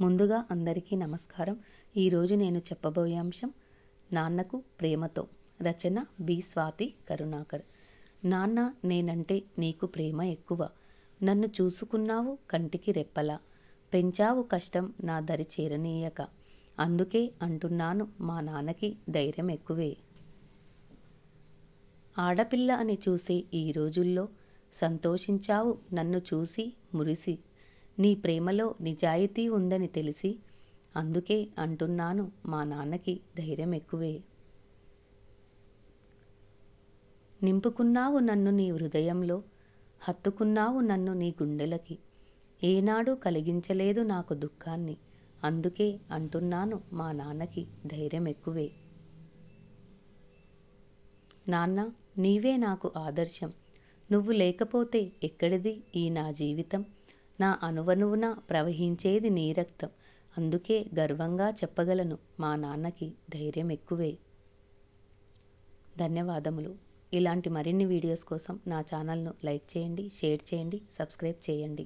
ముందుగా అందరికీ నమస్కారం. ఈరోజు నేను చెప్పబోయే అంశం నాన్నకు ప్రేమతో. రచన బి స్వాతి కరుణాకర్. నాన్న నేనంటే నీకు ప్రేమ ఎక్కువ. నన్ను చూసుకున్నావు కంటికి రెప్పలా. పెంచావు కష్టం నా దరి చేరనీయక. అందుకే అంటున్నాను మా నాన్నకి ధైర్యం ఎక్కువే. ఆడపిల్ల అని చూసే ఈ రోజుల్లో సంతోషించావు నన్ను చూసి మురిసి. నీ ప్రేమలో నిజాయితీ ఉందని తెలిసి అందుకే అంటున్నాను మా నాన్నకి ధైర్యం ఎక్కువే. నింపుకున్నావు నన్ను నీ హృదయంలో హత్తుకున్నావు నన్ను నీ గుండెలకి. ఏనాడు కలిగించలేదు నాకు దుఃఖాన్ని. అందుకే అంటున్నాను మా నాన్నకి ధైర్యం ఎక్కువే. నాన్న నీవే నాకు ఆదర్శం. నువ్వు లేకపోతే ఎక్కడిది ఈ నా జీవితం? నా అనువనువున ప్రవహించేది నీ రక్తం. అందుకే గర్వంగా చెప్పగలను మా నాన్నకి ధైర్యం ఎక్కువే. ధన్యవాదములు. ఇలాంటి మరిన్ని వీడియోస్ కోసం నా ఛానల్ను లైక్ చేయండి షేర్ చేయండి సబ్స్క్రైబ్ చేయండి.